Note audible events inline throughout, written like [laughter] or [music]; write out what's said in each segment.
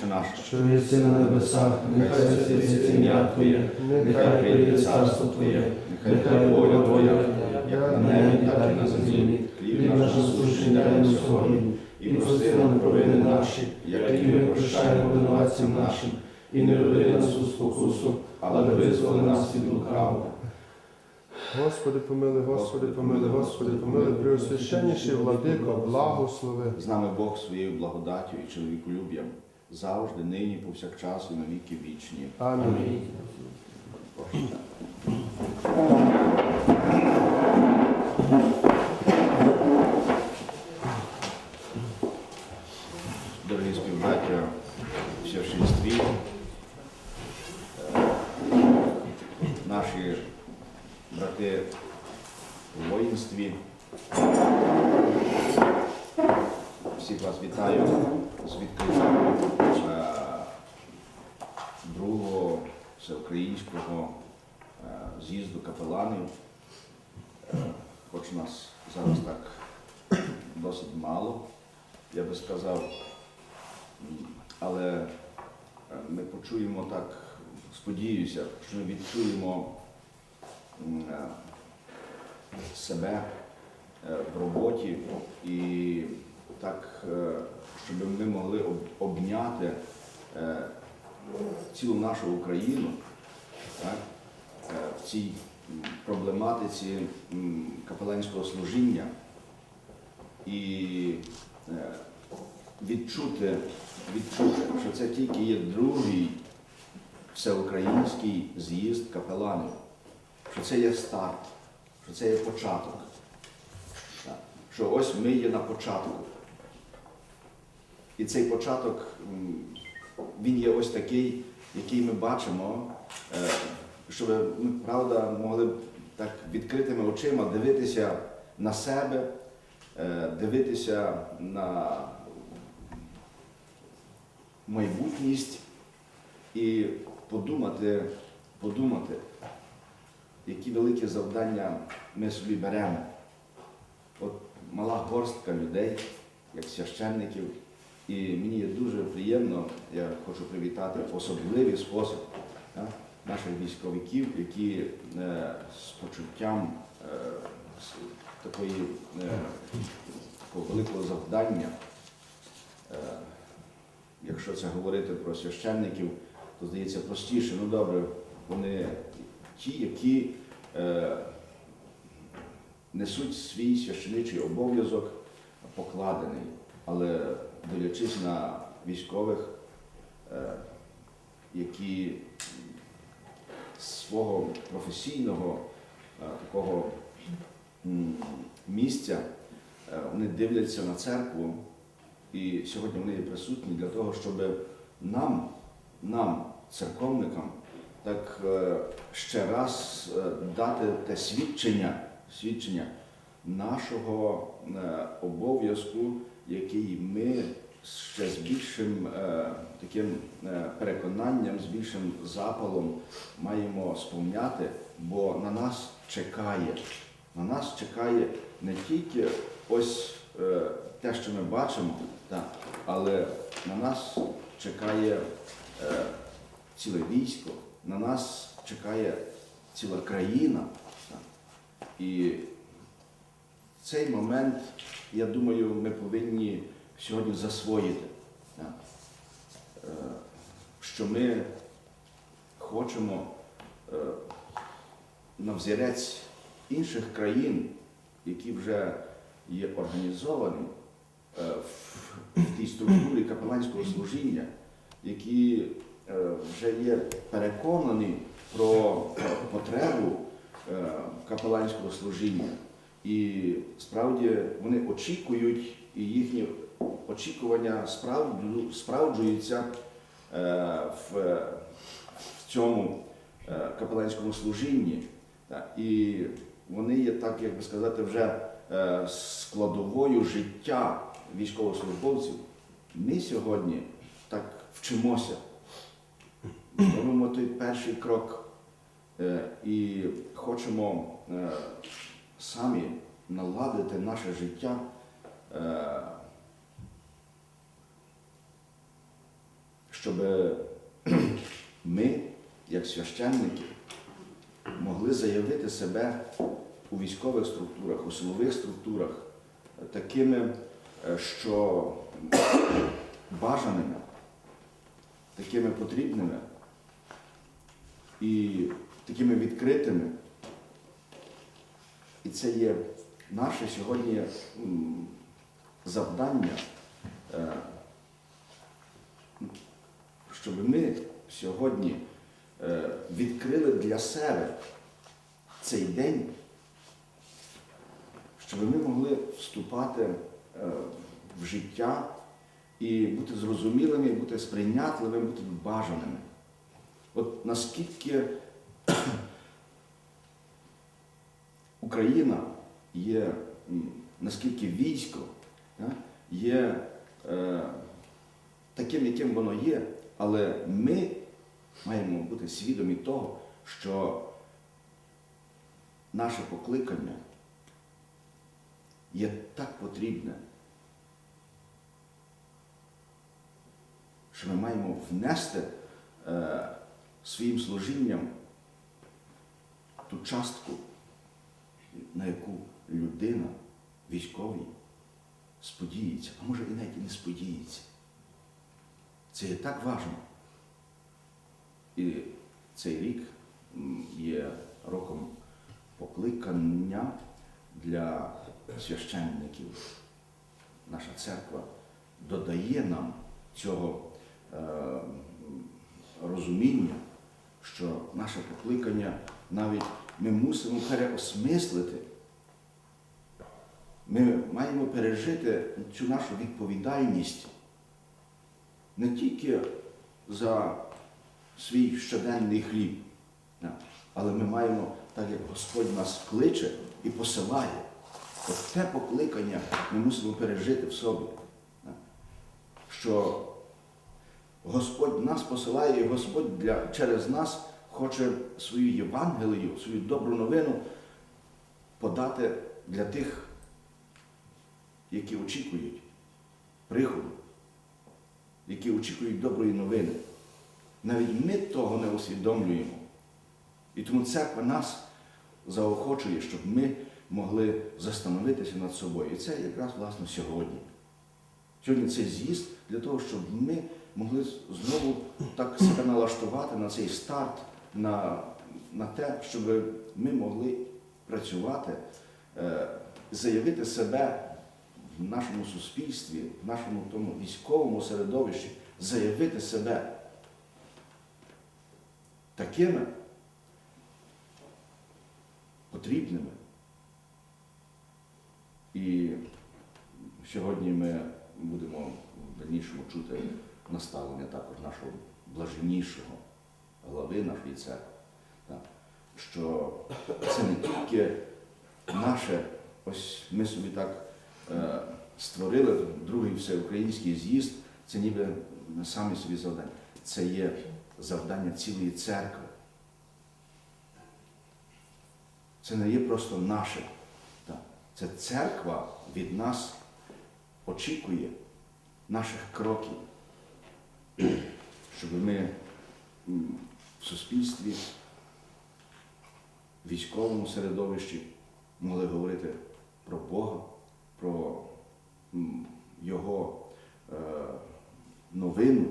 Отче наш, що єси на небесах, нехай святиться ім'я Твоє, нехай прийде царство Твоє, нехай воля Твоя, як на небі, так і на землі. Хліб наш насущний дай нам сьогодні, і прости нам провини наші, як і ми прощаємо винуватцям нашим, і не веди нас у спокусу, але визволи нас від лукавого. Господи, помили, Господи, помили, Господи, помили, Преосвященніший владико, благослови. з нами Бог своєю благодаттю і чоловіколюб'ям, завжди, нині, повсякчас і на віки вічні. Амінь. Дорогі співбраття в священстві, наші брати у воїнстві, всіх вас вітаю з відкриттям е, другого всеукраїнського е, з'їзду капеланів. Е, Хоч нас зараз так досить мало, я би сказав, але ми почуємо так, сподіваюся, що ми відчуємо себе в роботі і так, е, щоб ми могли обняти е, цілу нашу Україну так, е, в цій проблематиці капеланського служіння і відчути, відчути, що це тільки є другий всеукраїнський з'їзд капеланів, що це є старт, що це є початок. Що ось ми є на початку. І цей початок, він є ось такий, який ми бачимо, е, щоб ми, правда, могли б так відкритими очима дивитися на себе, е, дивитися на майбутність і подумати, подумати, які великі завдання ми собі беремо. От мала горстка людей, як священників, і мені дуже приємно, я хочу привітати в особливий спосіб да, наших військовиків, які е, з почуттям е, з такої, е, такого великого завдання. Е, якщо це говорити про священників, то здається простіше. Ну добре, вони ті, які е, несуть свій священичий обов'язок покладений, але дивлячись на військових, е, які свого професійного е, такого місця е, вони дивляться на церкву, і сьогодні вони є присутні для того, щоб нам, нам, церковникам, так ще раз дати те свідчення, свідчення нашого обов'язку, який ми ще з більшим е, таким е, переконанням, з більшим запалом маємо сповняти, бо на нас чекає, на нас чекає не тільки ось е, те, що ми бачимо, але на нас чекає ціле військо, на нас чекає ціла країна. І цей момент, я думаю, ми повинні сьогодні засвоїти. Е, що ми хочемо е, на взірець інших країн, які вже є організовані е, в, тій структурі капеланського служіння, які вже є переконані про потребу капеланського служіння. І справді вони очікують, і їхні очікування справджуються е, в, цьому е, капеланському служінні. І вони є, так як би сказати, вже е, складовою життя військовослужбовців. Ми сьогодні так вчимося. Робимо той перший крок і хочемо самі наладити наше життя. е, щоб [clears throat] ми, як священники, могли заявити себе у військових структурах, у силових структурах такими, е, що [clears throat] бажаними, такими потрібними і такими відкритими. І це є наше сьогодні завдання, е, щоб ми сьогодні е, відкрили для себе цей день, щоб ми могли вступати е, в життя і бути зрозумілими, бути сприйнятливими, бути бажаними. От наскільки Україна є, наскільки військо є е, таким, яким воно є, але ми маємо бути свідомі того, що наше покликання є так потрібне, що ми маємо внести е, своїм служінням ту частку, на яку людина, військовий, сподіється, а може і навіть і не сподіється. Це є так важливо. І цей рік є роком покликання для священників. Наша церква додає нам цього е, розуміння, що наше покликання навіть ми мусимо переосмислити. Ми маємо пережити цю нашу відповідальність не тільки за свій щоденний хліб, але ми маємо, так як Господь нас кличе і посилає, от те покликання ми мусимо пережити в собі. Що Господь нас посилає, і Господь для, через нас хоче свою Євангелію, свою добру новину подати для тих, які очікують приходу, які очікують доброї новини. Навіть ми того не усвідомлюємо. І тому церква нас заохочує, щоб ми могли застановитися над собою. І це якраз власне сьогодні. Сьогодні цей з'їзд для того, щоб ми могли знову так себе налаштувати на цей старт, на, на те, щоб ми могли працювати, е, заявити себе в нашому суспільстві, в нашому тому військовому середовищі, заявити себе такими потрібними. І сьогодні ми будемо в дальнішому чути наставлення також нашого блаженнішого глави нашої церкви, що це не тільки наше, ось ми собі так е, створили другий всеукраїнський з'їзд, це ніби самі собі завдання. Це є завдання цілої церкви. Це не є просто наше. Це церква від нас очікує наших кроків, щоб ми в суспільстві, в військовому середовищі могли говорити про Бога, про Його е, новину,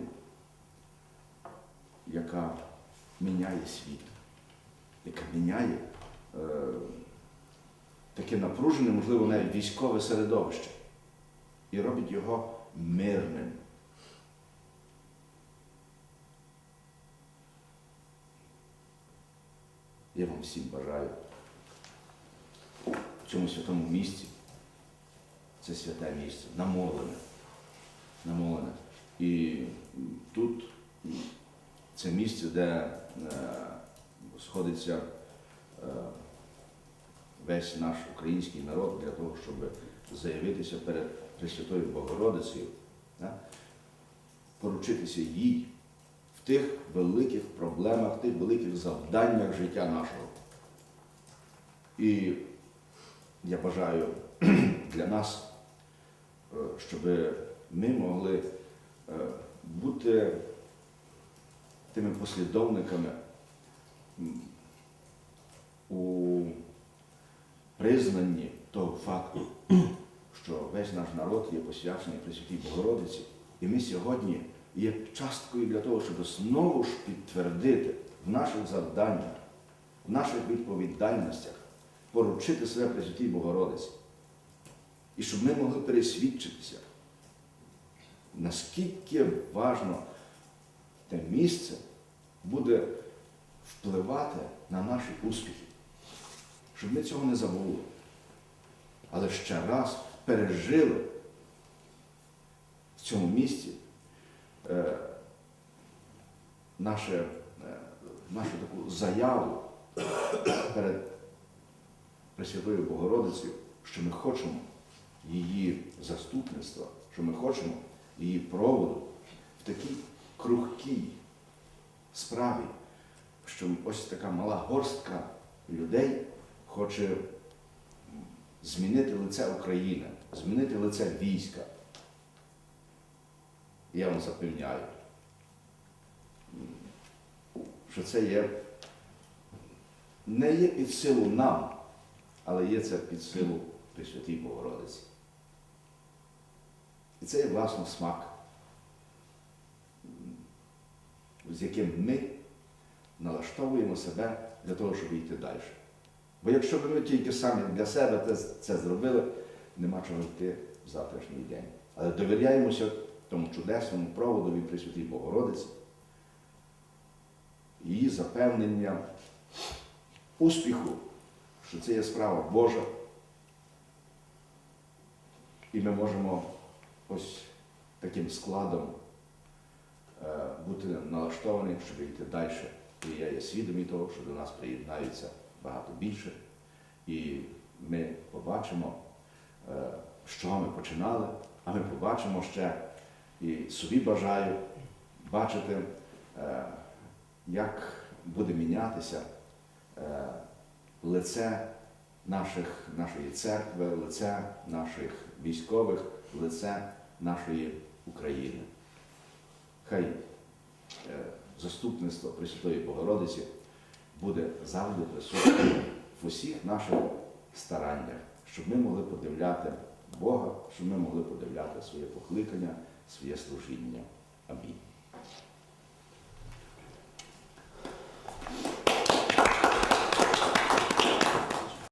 яка міняє світ, яка міняє е, таке напружене, можливо, навіть військове середовище і робить його мирним. Я вам всім бажаю в цьому святому місці. Це святе місце, намолене. намолене. І тут це місце, де е, сходиться е, весь наш український народ для того, щоб заявитися перед Пресвятою Богородицею, поручитися їй тих великих проблемах, тих великих завданнях життя нашого. І я бажаю [clears throat] для нас, е, щоб ми могли е, бути тими послідовниками у признанні того факту, [clears throat] що весь наш народ є посвячений Пресвятій Богородиці, і ми сьогодні є часткою для того, щоб знову ж підтвердити в наших завданнях, в наших відповідальностях, поручити себе Пресвятій Богородиці. І щоб ми могли пересвідчитися, наскільки важно те місце буде впливати на наші успіхи, щоб ми цього не забули, але ще раз пережили в цьому місці наше, е, нашу таку заяву перед Пресвятою Богородицею, що ми хочемо її заступництва, що ми хочемо її проводу в такій крухкій справі, що ось така мала горстка людей хоче змінити лице України, змінити лице війська. Я вам запевняю, що це є не є під силу нам, але є це під силу Пресвятій Богородиці. І це є власне смак, з яким ми налаштовуємо себе для того, щоб йти далі. Бо якщо б ми тільки самі для себе це, це зробили, нема чого йти в завтрашній день. Але довіряємося тому чудесному проводові Пресвятій Богородиці, її запевнення успіху, що це є справа Божа. І ми можемо ось таким складом е, бути налаштовані, щоб йти далі. І я є свідомий того, що до нас приєднаються багато більше. І ми побачимо, е, чого ми починали, а ми побачимо ще і собі бажаю бачити, е, як буде мінятися е, лице наших, нашої церкви, лице наших військових, лице нашої України. Хай е, заступництво Пресвятої Богородиці буде завжди присутнє в усіх наших стараннях, щоб ми могли подивляти Бога, щоб ми могли подивляти своє покликання, своє служіння. Амінь.